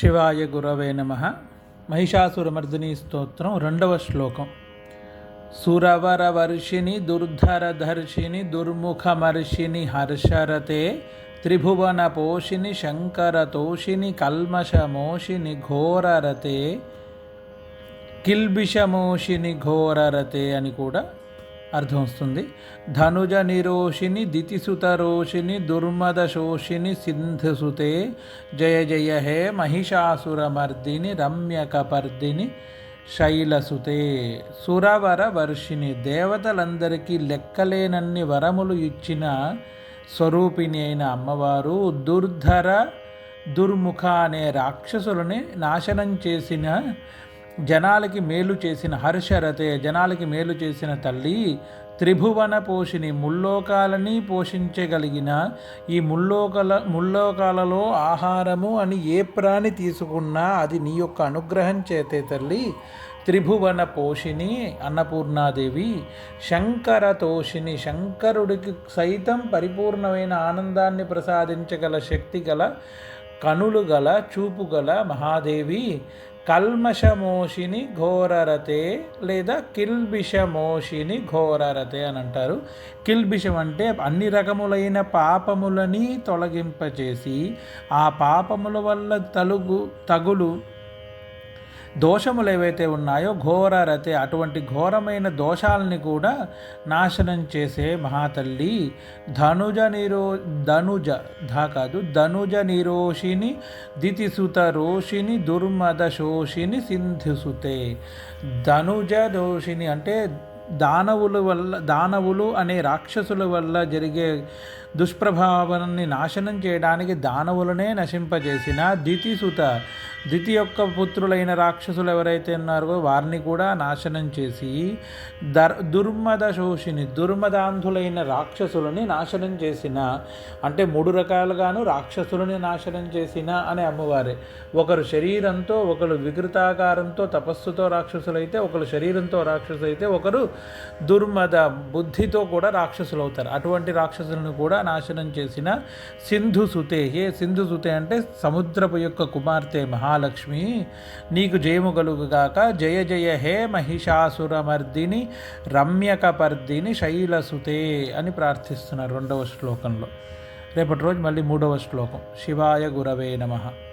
శివాయ గురవే నమ. మహిషాసురమర్దిని స్తోత్రం రెండవ శ్లోకం. సురవర వర్షిణి దుర్ధర ధర్షిణి దుర్ముఖమర్షిణి హర్షరతే త్రిభువన పోషిణి శంకరతోషిని కల్మషమోషిని ఘోరరతే కిల్బిషమోషిని ఘోరరతే అని కూడా అర్థం వస్తుంది. ధనుజ నిరోషిని దితిసుతరోషిని దుర్మద శోషిని సింధుసుతే జయ జయ హే మహిషాసురమర్దిని రమ్యకపర్దిని శైలసుతే. సురవర వర్షిణి దేవతలందరికీ లెక్కలేనన్ని వరములు ఇచ్చిన స్వరూపిణి అయిన అమ్మవారు దుర్ధర దుర్ముఖ అనే రాక్షసులని నాశనం చేసిన జనాలకి మేలు చేసిన హర్షరతే జనాలకి మేలు చేసిన తల్లి త్రిభువన పోషిని ముల్లోకాలని పోషించగలిగిన ఈ ముల్లోకల ముల్లోకాలలో ఆహారము అని ఏ ప్రాణి తీసుకున్నా అది నీ యొక్క అనుగ్రహం చేతే తల్లి త్రిభువన పోషిని అన్నపూర్ణాదేవి శంకర తోషిని శంకరుడికి సైతం పరిపూర్ణమైన ఆనందాన్ని ప్రసాదించగల శక్తి గల కనులు గల చూపు గల మహాదేవి కల్మషమోషిని ఘోరరతే లేదా కిల్బిషమోషిని ఘోరరతే అని అంటారు. కిల్బిషం అంటే అన్ని రకములైన పాపములని తొలగింపచేసి ఆ పాపముల వల్ల తలుగు తగులు దోషములు ఏవైతే ఉన్నాయో ఘోరరతే అటువంటి ఘోరమైన దోషాలని కూడా నాశనం చేసే మహాతల్లి ధనుజ నిరో ధనుజ ధా కాదు ధనుజ నిరోషిని దితిసుత రోషిని దుర్మద శోషిని సింధుసుతే. ధనుజ దోషిని అంటే దానవుల వల్ల దానవులు అనే రాక్షసుల వల్ల జరిగే దుష్ప్రభావాన్ని నాశనం చేయడానికి దానవులనే నశింపజేసిన దితిసుత దితి యొక్క పుత్రులైన రాక్షసులు ఎవరైతే ఉన్నారో వారిని కూడా నాశనం చేసి దర్ దుర్మద శోషిని దుర్మదాంధులైన రాక్షసులని నాశనం చేసిన అంటే మూడు రకాలుగాను రాక్షసులని నాశనం చేసిన అనే అమ్మవారే. ఒకరు శరీరంతో ఒకరు వికృతాకారంతో తపస్సుతో రాక్షసులైతే ఒకరు శరీరంతో రాక్షసులైతే ఒకరు దుర్మద బుద్ధితో కూడా రాక్షసులు అవుతారు అటువంటి రాక్షసులను కూడా నాశనం చేసిన సింధు సుతే. ఏ సింధు సుతే అంటే సముద్రపు యొక్క కుమార్తె మహాలక్ష్మి. నీకు జయము కలుగుగాక జయ జయ హే మహిషాసురమర్దిని రమ్యకపర్దిని శైలసుతే అని ప్రార్థిస్తున్నారు రెండవ శ్లోకంలో. రేపటి రోజు మళ్ళీ మూడవ శ్లోకం. శివాయ గురవే నమః.